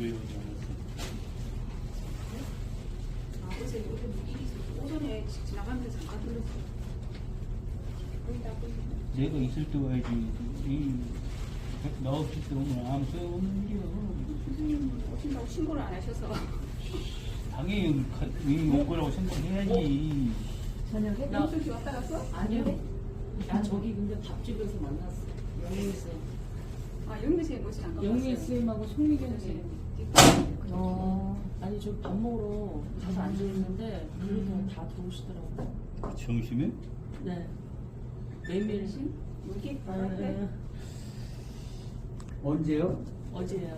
왜 오지 않았어? 아, 어제 오전 일이 있어서 오전에 지- 지나가면서 잠깐 들렸어요. 보인다 보인다. 내가 있을 때 와야지. 이, 나 없을 때 오면 아무 소용없는 일이야. 선생님 오신다고 신고를 안 하셔서 당연히 가- 이온 거라고 생각해야지. 저녁에? 나 영수 씨 왔다 갔어? 아니요. 나 저기 근데 밥집에서 만났어. 영희 쌤. 아 영미 씨 뭐지 잠깐 영희 봤어요. 쌤하고 송미경 쌤. 어. 아니 저 밥 먹으러 가서 앉아 있는데 그렇게 다 들어오시더라고. 점심에? 네. 메밀 신 여기 아, 네. 언제요? 어제야.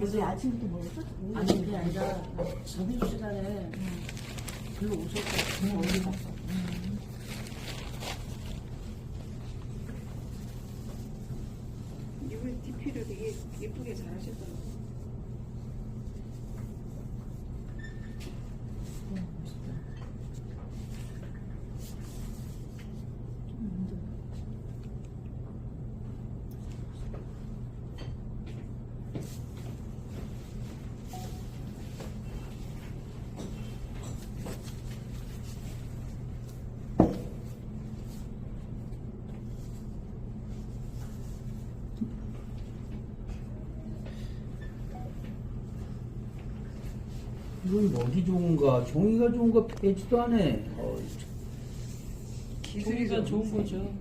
어제 아침부터 먹었어? 아니 그게 아니라 점심 시간에 글로 오셨고 어디 갔어? 이분 DP를 되게 예쁘게 잘 하셨더라고요. 이건 뭐기 좋은가? 종이가 좋은가? 배지도 안 해. 어, 기술이가 좋은 거죠.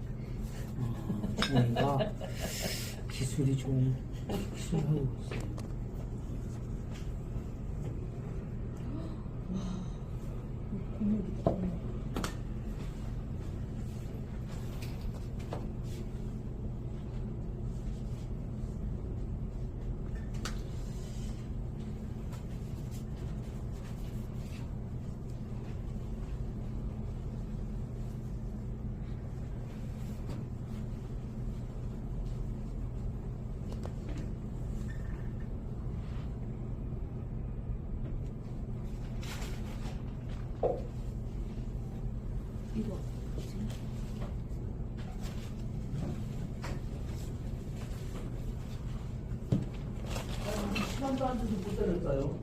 종이가 기술이 좋은 기술하고 있어. 이 거. 시간도 안 줘서 못 때릴까요?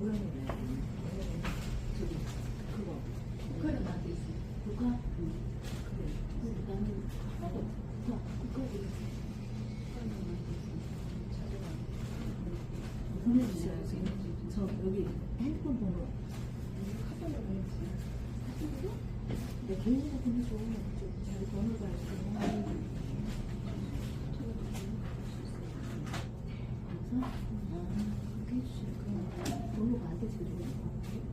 보내주세요. 저 여기 핸드폰 번호. 카톡으로 보내주세요. 내 개인으로 보내줘. 저 번호가 있어.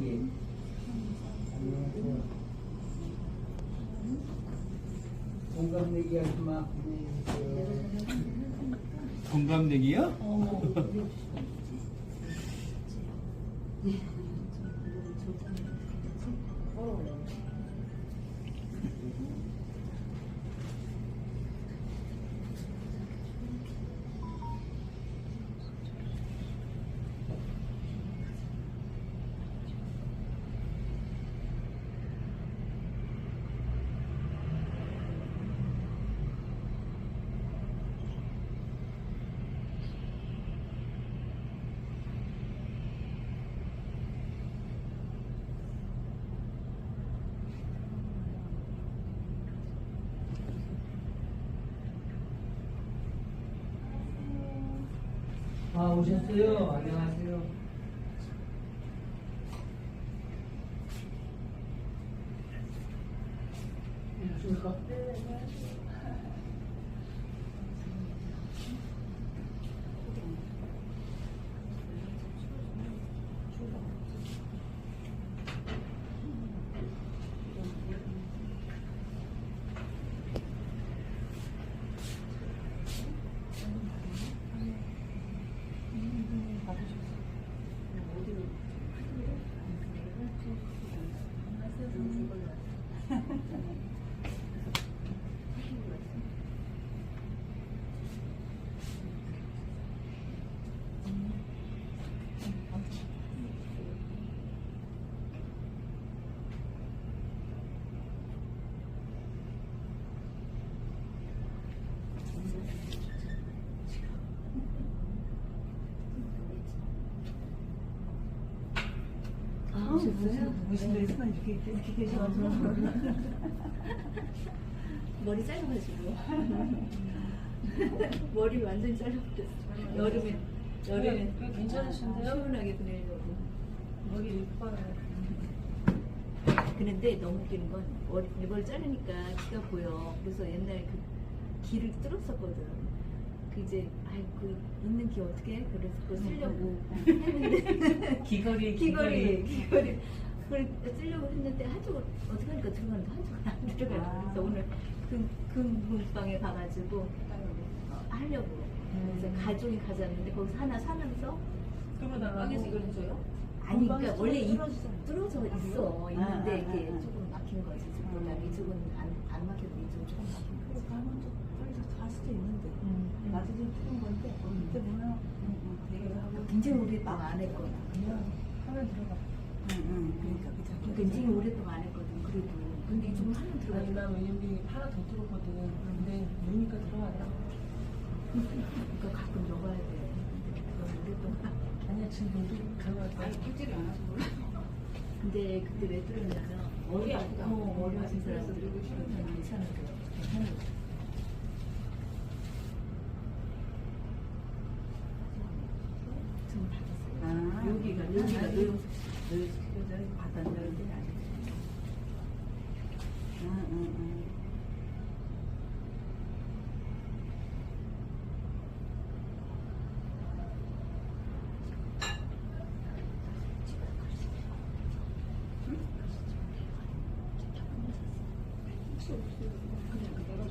네 개. 안녕하세요. 공감내기 아줌마. 안녕하세요. 공감내기요? 오셨어요? 안녕하세요. 안녕하십니까? 아, 오셨어요? 무슨 있으면 이렇게, 이렇게 계셔가지고. 머리 짧아가지고. 머리 완전 짧아버렸어. 여름에, 여름에. 꽤 괜찮으신데요? 아, 시원하게 보내려고. 머리 이뻐요. 그런데 너무 웃기는 건 머리, 머리 자르니까 귀가 보여. 그래서 옛날에 그 귀를 뚫었었거든. 그 이제 아이 그 있는 귀 어떻게 해? 그래서 그거 쓰려고 했는데 귀걸이, 귀걸이 귀걸이 그걸 쓰려고 했는데 한쪽을 어떻게 하니까 들어가는데 한쪽은 안 들어가요. 아. 그래서 오늘 그 금금방에 가가지고 어, 하려고 그래서 음. 가족이 가자는데 거기서 하나 사면서 그러다가 빵에서 이걸 해줘요? 아니 그러니까 원래 이. 뚫어져 있어 아, 있는데 아, 이게 아, 아. 조금 막힌 거지 저보다 음. 이쪽은 안, 안 막혀도 이쪽은 조금 막힌 거지 가면 좀 빨리 갈 수도 있는데. 음. 나도 좀 푸는 건데, 그때 보면 되게 하고. 굉장히 오랫동안 안 했거든 그냥 하면 들어가. 응, 응. 그러니까 그죠. 굉장히 오랫동안 안 했거든. 그래도 근데 좀 하면 아니, 들어가지. 나 왜냐면 하나 더 들었거든. 근데 누니까 들어가더라고. 그러니까 가끔 적어야 돼. 오랫동안. 아니야, 지금 너도 들어갈 아니 안 하서 몰라. 근데 그때 왜 들었냐면 머리 아프다. 어, 머리 아픈 사람들이 들고 싶은데. 괜찮은 거 괜찮은 거. 좀 받았어요. 응.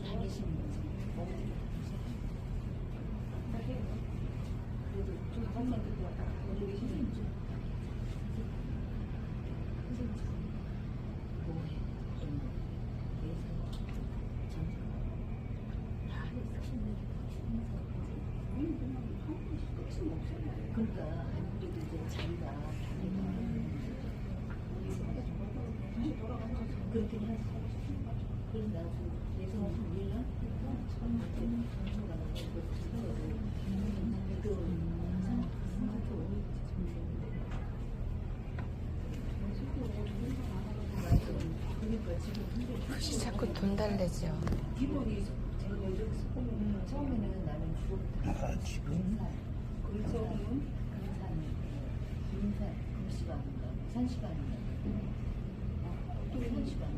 다니시는 거지. 그래도 좀 한번 듣고 왔다 갔다 오고 계시는 좀. 뭐해? 좀 내서 좀. 다 했어. 그러니까 아니, 그래도 이제 자기가 그렇긴 하지. 그래서 나도 예전에 한 1년? 처음부터 정서가 나고 이거 들어가고 또 생각해 오니 그러니까 지금 근데 혹시 자꾸 돈 달래죠? 기본이 제가 요즘 스포는 처음에는 나는 주로 아, 지금? 금산 금산 금산 금시간인가 산시간인가 또 산시간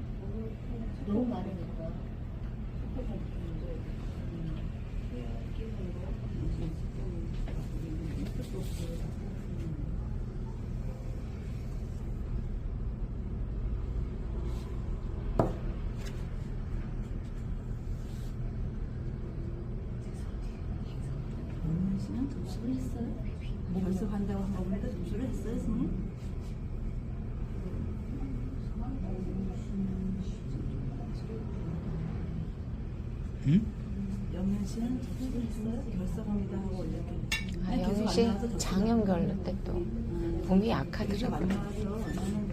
너무 많으 결석한다고 한 거보다 조수를 했어요, 스님? 응? 영현 씨는 접수를 했어요? 결석합니다 하고 올렸길래. 아, 안씨 나와서 접수를 장염결로 때또 음. 몸이 약하더라고요.